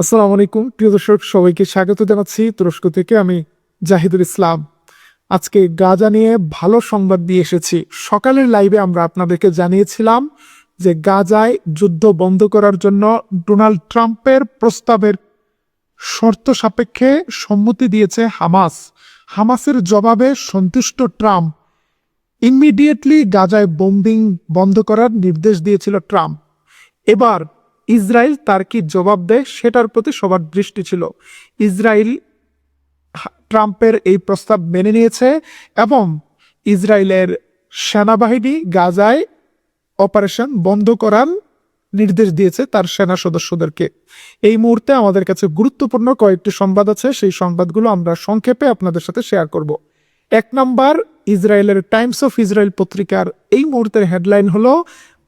আসসালামু আলাইকুম। প্রিয় দর্শক, সবাইকে স্বাগত জানাচ্ছি তুরস্ক থেকে আমি জাহিদুল ইসলাম। আজকে গাজা নিয়ে ভালো সংবাদ দিয়ে এসেছি। সকালের লাইভে আমরা আপনাদেরকে জানিয়েছিলাম যে গাজায় যুদ্ধ বন্ধ করার জন্য ডোনাল্ড ট্রাম্পের প্রস্তাবের শর্ত সাপেক্ষে সম্মতি দিয়েছে হামাস। হামাসের জবাবে সন্তুষ্ট ট্রাম্প। ইমিডিয়েটলি গাজায় বোম্বিং বন্ধ করার নির্দেশ দিয়েছিল ট্রাম্প। এবার ইসরায়েল তার কি জবাব দেয়? সেটার প্রতি সবার দৃষ্টি ছিল। ইসরায়েল ট্রাম্পের এই প্রস্তাব মেনে নিয়েছে এবং ইসরায়েলের সেনাবাহিনী গাজায় অপারেশন বন্ধ করার নির্দেশ দিয়েছে তার সেনা সদস্যদেরকে। এই মুহূর্তে আমাদের কাছে গুরুত্বপূর্ণ কয়েকটি সংবাদ আছে। সেই সংবাদগুলো আমরা সংক্ষেপে আপনাদের সাথে শেয়ার করব। এক নাম্বার, ইসরায়েলের টাইমস অফ ইসরায়েল পত্রিকার এই মুহূর্তের হেডলাইন হলো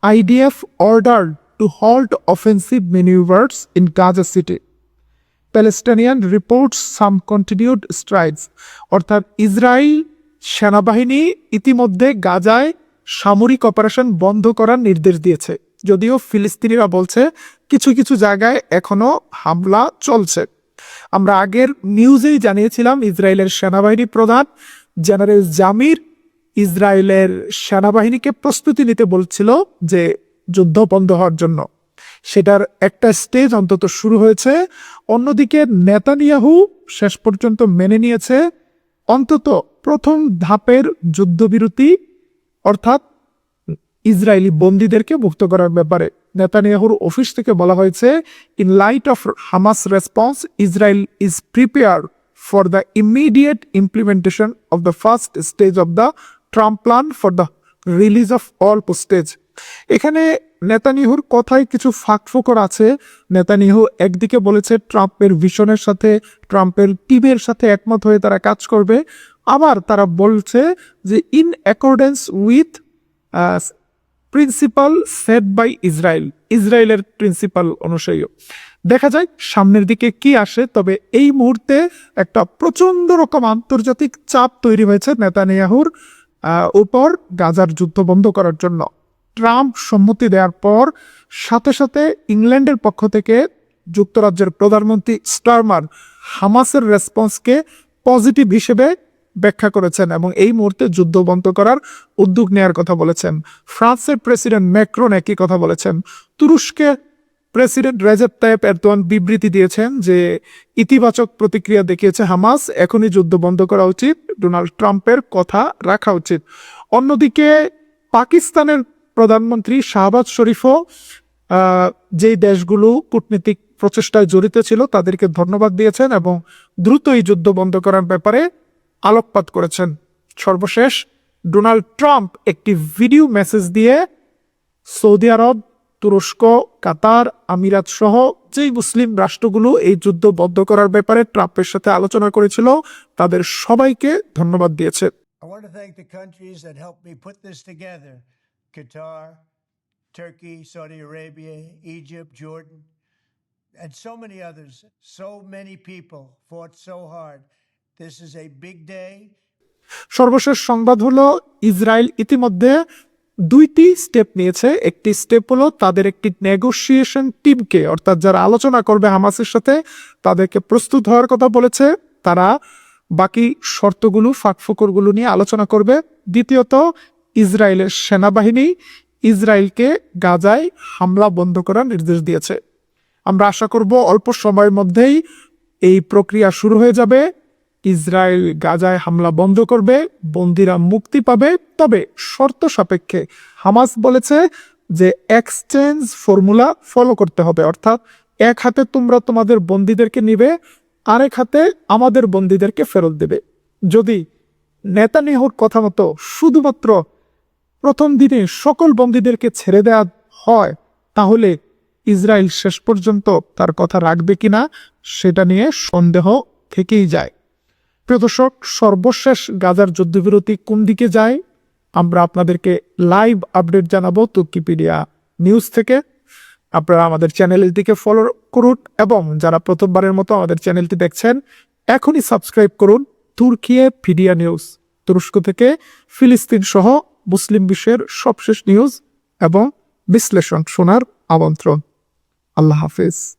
IDF order to halt offensive manoeuvres in Gaza city Palestinian reports some continued strides অর্থাৎ ইসরায়েল সেনাবাহিনী ইতিমধ্যে গাজায় সামরিক অপারেশন বন্ধ করার নির্দেশ দিয়েছে। যদিও ফিলিস্তিনিরা বলছে কিছু কিছু জায়গায় এখনও হামলা চলছে। আমরা আগের নিউজেই জানিয়েছিলাম ইসরায়েলের সেনাবাহিনী প্রধান জেনারেল জামির ইসরায়েলের সেনাবাহিনীকে প্রস্তুতি নিতে বলছিল যে যুদ্ধ বন্ধ হওয়ার জন্য। সেটার একটা স্টেজ অন্তত শুরু হয়েছে। অন্যদিকে নেতানিয়াহু শেষ পর্যন্ত মেনে নিয়েছে। অন্তত প্রথম ধাপের যুদ্ধবিরতি, অর্থাৎ ইসরায়েলি বন্দীদেরকে মুক্ত করার ব্যাপারে। নেতানিয়াহুর অফিস থেকে বলা হয়েছে in light of Hamas response Israel is prepare for the immediate implementation of the first stage of the Trump plan for the release of all hostages এখানে নেতানিহুর কথায় কিছু ফাঁকফোকর আছে। নেতানিহু একদিকে বলেছে ট্রাম্পের ভিশনের সাথে, ট্রাম্পের টিমের সাথে একমত হয়ে তারা কাজ করবে। আবার তারা বলছে যে in accordance with principle set by Israel ইসরায়েলের প্রিন্সিপাল অনুযায়ী দেখা যায় সামনের দিকে কি আসে, তবে এই মুহূর্তে একটা প্রচণ্ড রকম আন্তর্জাতিক চাপ তৈরি হয়েছে নেতানিয়াহুর উপর গাজার যুদ্ধ বন্ধ করার জন্য। ট্রাম্প সম্মতি দেওয়ার পর সাথে সাথে ইংল্যান্ডের পক্ষ থেকে যুক্তরাজ্যের প্রধানমন্ত্রী স্টারমার হামাসের রেসপন্সকে পজিটিভ হিসেবে ব্যাখ্যা করেছেন এবং এই মুহূর্তে যুদ্ধ বন্ধ করার উদ্যোগ নেওয়ার কথা বলেছেন। ফ্রান্সের প্রেসিডেন্ট ম্যাক্রন একই কথা বলেছেন। তুরস্কের প্রেসিডেন্ট রেজেপ তাইপ এরদোয়ান বিবৃতি দিয়েছেন যে ইতিবাচক প্রতিক্রিয়া দেখিয়েছে হামাস, এখনই যুদ্ধ বন্ধ করা উচিত, ডোনাল্ড ট্রাম্পের কথা রাখা উচিত। অন্যদিকে পাকিস্তানের প্রধানমন্ত্রী শাহবাজ শরীফও যেই দেশগুলো কূটনীতিক প্রচেষ্টায় জড়িত ছিল তাদেরকে ধন্যবাদ দিয়েছেন এবং দ্রুত এই যুদ্ধ বন্ধ করার ব্যাপারে আলোকপাত করেছেন। সর্বশেষ, ডোনাল্ড ট্রাম্প একটি ভিডিও মেসেজ দিয়ে সৌদি আরব, তুরস্ক, কাতার, আমিরাত সহ যেই মুসলিম রাষ্ট্রগুলো এই যুদ্ধ বন্ধ করার ব্যাপারে ট্রাম্পের সাথে আলোচনা করেছিল, তাদের সবাইকে ধন্যবাদ দিয়েছে। I want to thank the countries that helped me put this together Qatar, Turkey, Saudi Arabia, Egypt, Jordan, and so many others. So many people fought so hard. This is a big day. সর্বশেষ সংবাদ হলো Israel ইতিমধ্যে দুইটি step নিয়েছে একটি step হলো তাদের একটি নেগোসিয়েশন টিমকে অর্থাৎ যারা আলোচনা করবে হামাসের সাথে তাদেরকে প্রস্তুত হওয়ার কথা বলেছে তারা বাকি শর্তগুলো ফাঁকফোকরগুলো নিয়ে আলোচনা করবে দ্বিতীয়ত ইসরায়েলের সেনাবাহিনী ইসরায়েলকে গাজায় হামলা বন্ধ করার নির্দেশ দিয়েছে। আমরা আশা করব অল্প সময়ের মধ্যেই এই প্রক্রিয়া শুরু হয়ে যাবে। ইসরায়েল গাজায় হামলা বন্ধ করবে, বন্দিরা মুক্তি পাবে। তবে শর্ত সাপেক্ষে হামাস বলেছে যে এক্সচেঞ্জ ফর্মুলা ফলো করতে হবে। অর্থাৎ এক হাতে তোমরা তোমাদের বন্দীদেরকে নিবে, আরেক হাতে আমাদের বন্দীদেরকে ফেরত দেবে। যদি নেতানিয়াহুর কথা মতো শুধুমাত্র প্রথম দিনে সকল বন্দীদেরকে ছেড়ে দেওয়া হয়, তাহলে ইসরায়েল শেষ পর্যন্ত তার কথা রাখবে কিনা সেটা নিয়ে সন্দেহ থেকেই যায়। প্রিয় দর্শক, সর্বশেষ গাজার যুদ্ধবিরতি কোন দিকে যায়? আমরা আপনাদেরকে লাইভ আপডেট জানাব তুর্কিপিডিয়া নিউজ থেকে। আপনারা আমাদের চ্যানেলের দিকে ফলো করুন এবং যারা প্রথমবারের মতো আমাদের চ্যানেলটি দেখছেন, এখনই সাবস্ক্রাইব করুন তুর্কিয়ে পিডিয়া নিউজ তুরস্ক থেকে ফিলিস্তিন সহ মুসলিম বিশ্বের সবশেষ নিউজ এবং বিশ্লেষণ শোনার আমন্ত্রণ। আল্লাহ হাফিজ।